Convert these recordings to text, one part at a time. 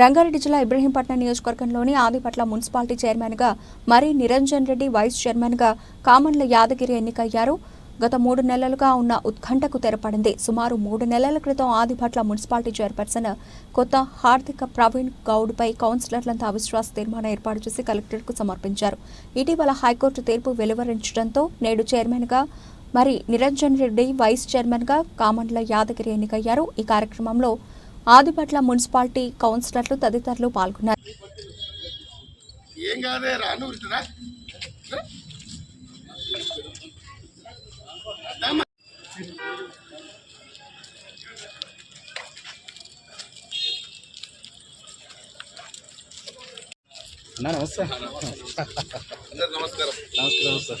రంగారెడ్డి జిల్లా ఇబ్రహీంపట్నం నియోజకవర్గంలోని ఆదిపట్ల మున్సిపాలిటీ చైర్మన్గా మరి నిరంజన్ రెడ్డి వైస్ చైర్మన్గా కామన్ల యాదగిరి ఎన్నికయ్యారు. గత మూడు నెలలుగా ఉన్న ఉత్కంఠకు తెరపడింది. సుమారు మూడు నెలల క్రితం ఆదిపట్ల మున్సిపాలిటీ చైర్పర్సన్ కొత్త హార్దిక ప్రవీణ్ గౌడ్పై కౌన్సిలర్లంతా అవిశ్వాస తీర్మానం ఏర్పాటు చేసి కలెక్టర్కు సమర్పించారు. ఇటీవల హైకోర్టు తీర్పు వెలువరించడంతో నేడు చైర్మన్గా మరి నిరంజన్ రెడ్డి వైస్ చైర్మన్గా కామండ్ల యాదగిరి ఎన్నికయ్యారు. ఈ కార్యక్రమంలో ఆదిపట్ల మున్సిపాలిటీ కౌన్సిలర్లు తదితరులు పాల్గొన్నారు. ఏం కాదే రాను ఉరుతురా అన్నా నమస్తే. అందరు నమస్కారం. నమస్తే.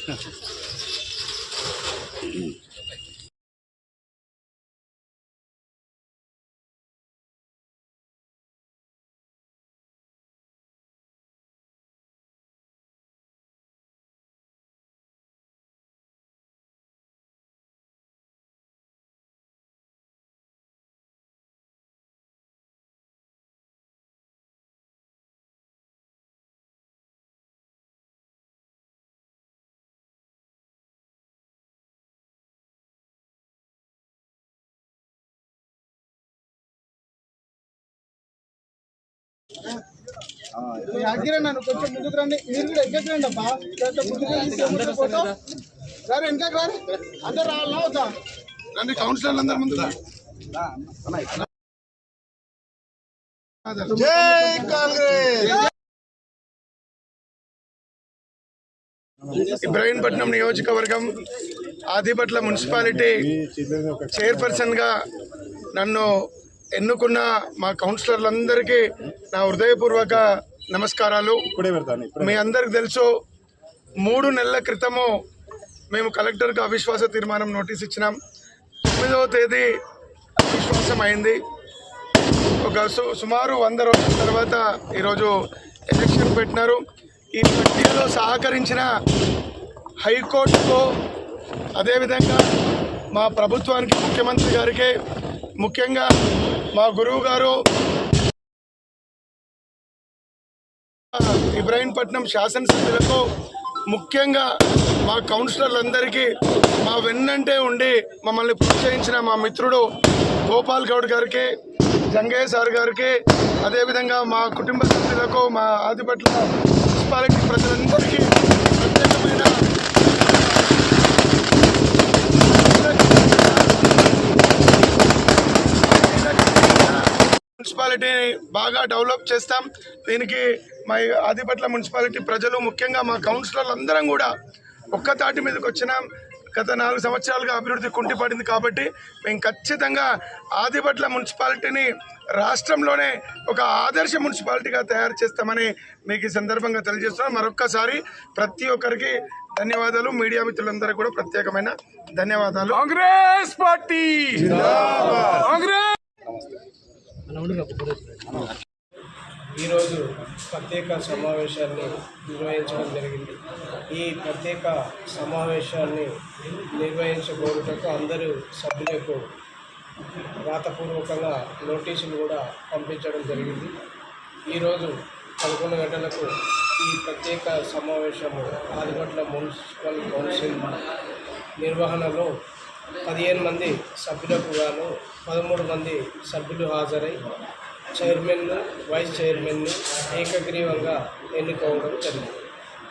నమస్తే యాదగిరి నన్ను కొంచెం ముందుకు రండి. మీరు కూడా ఎక్కడికి రండి అబ్బా. కొంచెం ముందుకు రండి, ముందుకు ఫోటో రారు వెనకకి రారు అందరు రావాలా వద్దా రండి కౌన్సిలర్లు అందరు ముందు జై కాంగ్రెస్. ఇబ్రాహీంపట్నం నియోజకవర్గం ఆదిపట్ల మున్సిపాలిటీ చైర్పర్సన్గా నన్ను ఎన్నుకున్న మా కౌన్సిలర్లందరికీ నా హృదయపూర్వక నమస్కారాలు. మీ అందరికి తెలుసు మూడు నెలల క్రితము మేము కలెక్టర్కి అవిశ్వాస తీర్మానం నోటీస్ ఇచ్చినాం. తొమ్మిదవ తేదీ అవిశ్వాసం అయింది ఒక సు- సుమారు వంద రోజుల తర్వాత ఈరోజు ఎలక్షన్ పెట్టినారు. ఈ ప్రక్రియలో సహకరించిన హైకోర్టుకు అదేవిధంగా మా ప్రభుత్వానికి ముఖ్యమంత్రి గారికి ముఖ్యంగా మా గురువు గారు ఇబ్రాహీంపట్నం శాసనసభ్యులకు ముఖ్యంగా మా కౌన్సిలర్లందరికీ మా వెన్నంటే ఉండి మమ్మల్ని ప్రోత్సహించిన మా మిత్రుడు గోపాల్ గౌడ్ గారికి జంగయ్య సార్ గారికి అదేవిధంగా మా కుటుంబ సభ్యులకు మా ఆదిపట్ల మున్సిపాలిటీ ప్రజలందరికీ ప్రత్యేకమైన మున్సిపాలిటీని బాగా డెవలప్ చేస్తాం. దీనికి మా ఆదిపట్ల మున్సిపాలిటీ ప్రజలు ముఖ్యంగా మా కౌన్సిలర్లు అందరం కూడా ఒక్క తాటి మీదకి వచ్చినాం గత నాలుగు సంవత్సరాలుగా అభివృద్ధి కుంటిపడింది కాబట్టి మేము ఖచ్చితంగా ఆదిపట్ల మున్సిపాలిటీని రాష్ట్రంలోనే ఒక ఆదర్శ మున్సిపాలిటీగా తయారు చేస్తామని మీకు ఈ సందర్భంగా తెలియజేస్తున్నాం మరొక్కసారి ప్రతి ఒక్కరికి ధన్యవాదాలు. మీడియా మిత్రులందరికీ కూడా ప్రత్యేకమైన ధన్యవాదాలు. కాంగ్రెస్ పార్టీ! ఈరోజు ప్రత్యేక సమావేశాన్ని నిర్వహించడం జరిగింది. ఈ ప్రత్యేక సమావేశాన్ని నిర్వహించబోటకు అందరూ సభ్యులకు రాతపూర్వకంగా నోటీసులు కూడా పంపించడం జరిగింది. ఈరోజు పదకొండు గంటలకు ఈ ప్రత్యేక సమావేశము ఆదిపట్ల మున్సిపల్ కౌన్సిల్ నిర్వహణలో పదిహేను మంది సభ్యులకు గాను పదమూడు మంది సభ్యులు హాజరై చైర్మన్ వైస్ చైర్మన్ను ఏకగ్రీవంగా ఎన్నుకోవడం జరిగింది.